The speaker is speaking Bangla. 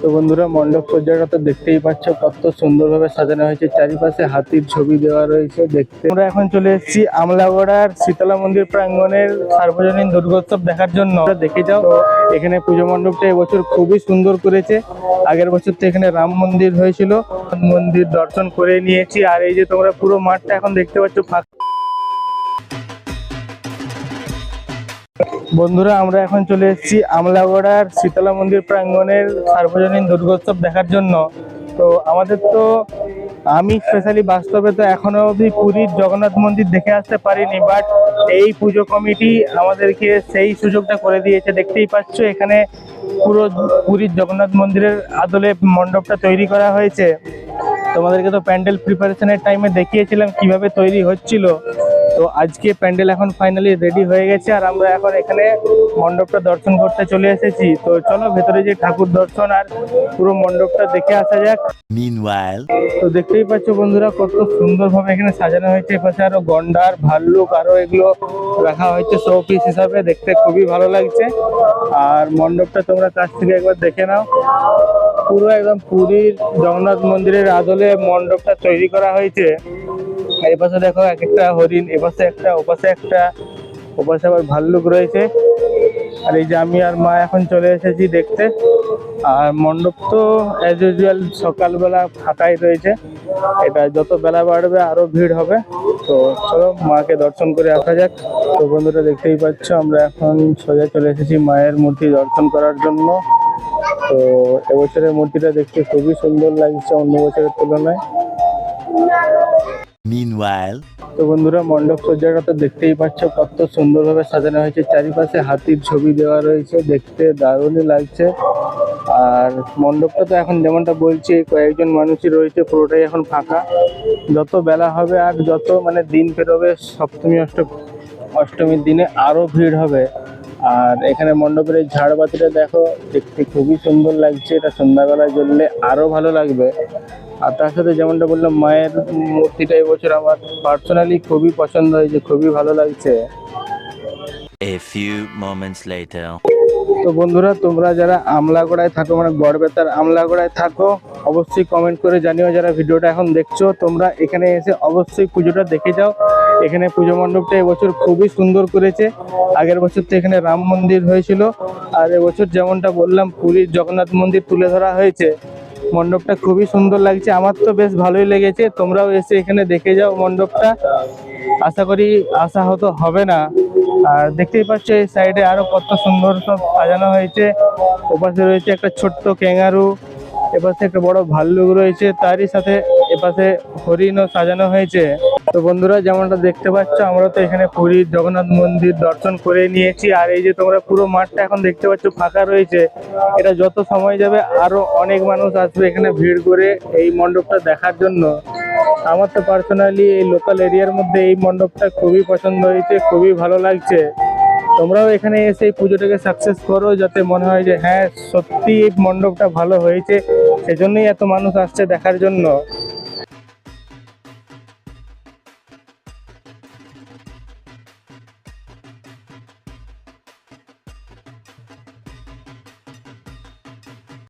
তো বন্ধুরা, মণ্ডপ সজ্জাটা তো দেখতেই পাচ্ছ, কত সুন্দরভাবে সাজানো হয়েছে। চারিপাশে হাতির ছবি দেওয়া রয়েছে দেখতে। আমরা এখন চলে এসেছি আমলাগড়ার শীতলা মন্দির প্রাঙ্গণের সার্বজনীন দুর্গোৎসব দেখার জন্য। দেখে যাও এখানে পুজো মণ্ডপটা এবছর খুবই সুন্দর করেছে। আগের বছর তো এখানে রাম মন্দির হয়েছিল মন্দির দর্শন করে নিয়েছি। আর এই যে তোমরা পুরো মাঠটা এখন দেখতে পাচ্ছ, ফাঁকা বন্ধুরা, আমরা এখন চলে এসেছি আমলাগড়ার শীতলা মন্দির প্রাঙ্গণের সার্বজনীন দুর্গোৎসব দেখার জন্য। তো আমাদের তো, আমি স্পেশালি বাস্তবে তো এখনও অবধি পুরীর জগন্নাথ মন্দির দেখে আসতে পারিনি বাট এই পুজো কমিটি আমাদেরকে সেই সুযোগটা করে দিয়েছে। দেখতেই পাচ্ছ, এখানে পুরো পুরীর জগন্নাথ মন্দিরের আদলে মণ্ডপটা তৈরি করা হয়েছে। তোমাদেরকে তো প্যান্ডেল প্রিপারেশনের টাইমে দেখিয়েছিলাম কীভাবে তৈরি হচ্ছিল। তো আজকে প্যান্ডেল এখন ফাইনালি রেডি হয়ে গেছে আর আমরা এখন এখানে মণ্ডপটা দর্শন করতে চলে এসেছি। তো চলো ভেতরে যে ঠাকুর দর্শন আর পুরো মণ্ডপটা দেখে আসা যাক। তো দেখতেই পাচ্ছ বন্ধুরা কত সুন্দরভাবে এখানে সাজানো হয়েছে। এপাশে আরও গন্ডার ভাল্লুক আরও এগুলো রাখা হয়েছে শো পিস হিসাবে। দেখতে খুবই ভালো লাগছে। আর মণ্ডপটা তোমরা কাছ থেকে একবার দেখে নাও। পুরো একদম পুরীর জগন্নাথ মন্দিরের আদলে মণ্ডপটা তৈরি করা হয়েছে। এই পাশে দেখো এক একটা হরিণ, এপাশে একটা, ওপাশে একটা, ওপাশে আবার ভাল্লুক রয়েছে। আর এই যে আমি আর মা এখন চলে এসেছি দেখতে। আর মণ্ডপ তো অ্যাজ ইউজুয়াল সকালবেলা ফাঁকাই রয়েছে। এটা যত বেলা বাড়বে আরও ভিড় হবে। তো চলো মাকে দর্শন করে আসা যাক। তো বন্ধুরা দেখতেই পাচ্ছ, আমরা এখন সোজা চলে এসেছি মায়ের মূর্তি দর্শন করার জন্য। তো এবছরের মূর্তিটা দেখতে খুবই সুন্দর লাগছে অন্য বছরের তুলনায়। Meanwhile, তো বন্ধুরা মণ্ডপ সজ্জাটা তো দেখতেই পাচ্ছ কত সুন্দরভাবে সাজানো হয়েছে। চারিপাশে হাতির ছবি দেওয়া রয়েছে দেখতে দারুণই লাগছে। আর মণ্ডপটা তো এখন যেমনটা বলছি কয়েকজন মানুষই রয়েছে পুরোটাই এখন ফাঁকা। যত বেলা হবে আর যত মানে দিন পেরোবে সপ্তমী অষ্টম অষ্টমীর দিনে আরও ভিড় হবে। আর এখানে মণ্ডপের এই ঝাড়বাতিটা দেখো দেখতে খুবই সুন্দর লাগছে। এটা সন্ধ্যাবেলায় জ্বললে আরও ভালো লাগবে। আর তার সাথে যেমনটা বললাম মায়ের মূর্তিটা এবছর আমার পার্সোনালি খুবই পছন্দ হয়েছে খুবই ভালো লাগছে। A few moments later. তো বন্ধুরা তোমরা যারা আমলাগড়ায় থাকো মানে গড়বেতার আমলাগড়ায় থাকো অবশ্যই কমেন্ট করে জানিও যারা ভিডিওটা এখন দেখছ। তোমরা এখানে এসে অবশ্যই পুজোটা দেখে যাও। এখানে পুজো মণ্ডপটা এবছর খুবই সুন্দর করেছে। আগের বছর তো এখানে রাম মন্দির হয়েছিল। আর এবছর যেমনটা বললাম, পুরীর জগন্নাথ মন্দির তুলে ধরা হয়েছে। মণ্ডপটা খুবই সুন্দর লাগছে। আমার তো বেশ ভালোই লেগেছে। তোমরাও এসে এখানে দেখে যাও মণ্ডপটা। আশা করি আশা হতো হবে না। আর দেখতেই পাচ্ছ, এই সাইডে আরও কত সুন্দর সব সাজানো হয়েছে। ওপাশে রয়েছে একটা ছোট্ট ক্যাঙ্গারু এপাশে একটা বড় ভাল্লুক রয়েছে। তারই সাথে এপাশে হরিণও সাজানো হয়েছে। তো বন্ধুরা, যেমনটা দেখতে পাচ্ছ আমরা তো এখানে পুরীর জগন্নাথ মন্দির দর্শন করে নিয়েছি। আর এই যে তোমরা পুরো মাঠটা এখন দেখতে পাচ্ছ ফাঁকা রয়েছে, এটা যত সময় যাবে আরও অনেক মানুষ আসবে এখানে ভিড় করে এই মণ্ডপটা দেখার জন্য। আমার তো পার্সোনালি এই লোকাল এরিয়ার মধ্যে এই মণ্ডপটা খুবই পছন্দ হয়েছে, খুবই ভালো লাগছে। তোমরাও এখানে এসে এই পুজোটাকে সাকসেস করো, যাতে মনে হয় যে হ্যাঁ সত্যি এই মণ্ডপটা ভালো হয়েছে, সেজন্যই এত মানুষ আসছে দেখার জন্য।